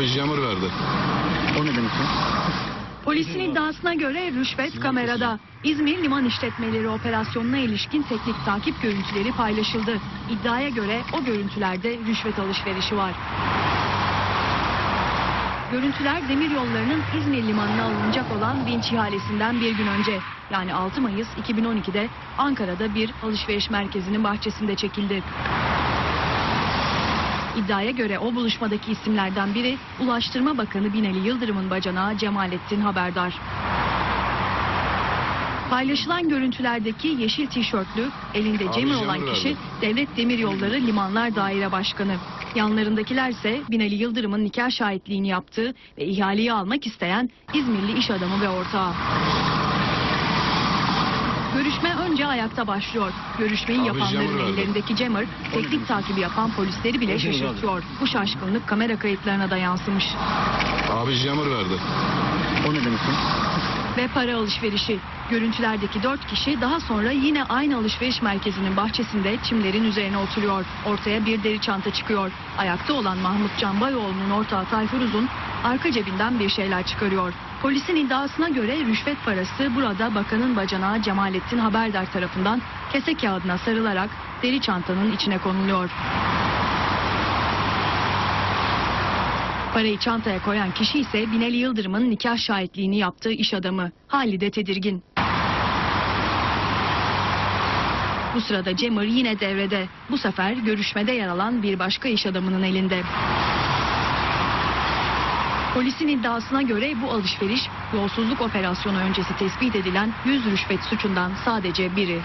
Abi jammer verdi. O ne demek ya? Polisin iddiasına göre rüşvet kamerada. İzmir Liman İşletmeleri operasyonuna ilişkin teknik takip görüntüleri paylaşıldı. İddiaya göre o görüntülerde rüşvet alışverişi var. Görüntüler demir yollarının İzmir limanına alınacak olan vinç ihalesinden bir gün önce yani 6 Mayıs 2012'de Ankara'da bir alışveriş merkezinin bahçesinde çekildi. İddiaya göre o buluşmadaki isimlerden biri Ulaştırma Bakanı Binali Yıldırım'ın bacanağı Cemalettin Haberdar. Paylaşılan görüntülerdeki yeşil tişörtlü, elinde jammer olan kişi Devlet Demiryolları Limanlar Daire Başkanı. Yanlarındakiler ise Binali Yıldırım'ın nikah şahitliğini yaptığı ve ihaleyi almak isteyen İzmirli iş adamı ve ortağı. Görüşme önce ayakta başlıyor. Görüşmeyi Abi yapanların jammer ellerindeki jammer, teknik takibi yapan polisleri bile şaşırtıyor. Bu şaşkınlık kamera kayıtlarına da yansımış. Abi jammer verdi. O ne demek? Ve para alışverişi. Görüntülerdeki dört kişi daha sonra yine aynı alışveriş merkezinin bahçesinde çimlerin üzerine oturuyor. Ortaya bir deri çanta çıkıyor. Ayakta olan Mahmut Canbayoğlu'nun ortağı Tayfur Uzun arka cebinden bir şeyler çıkarıyor. Polisin iddiasına göre rüşvet parası burada bakanın bacanağı Cemalettin Haberdar tarafından kese kağıdına sarılarak deri çantanın içine konuluyor. Parayı çantaya koyan kişi ise Binali Yıldırım'ın nikah şahitliğini yaptığı iş adamı. Halide tedirgin. Bu sırada Cemur yine devrede. Bu sefer görüşmede yer alan bir başka iş adamının elinde. Polisin iddiasına göre bu alışveriş yolsuzluk operasyonu öncesi tespit edilen 100 rüşvet suçundan sadece biri.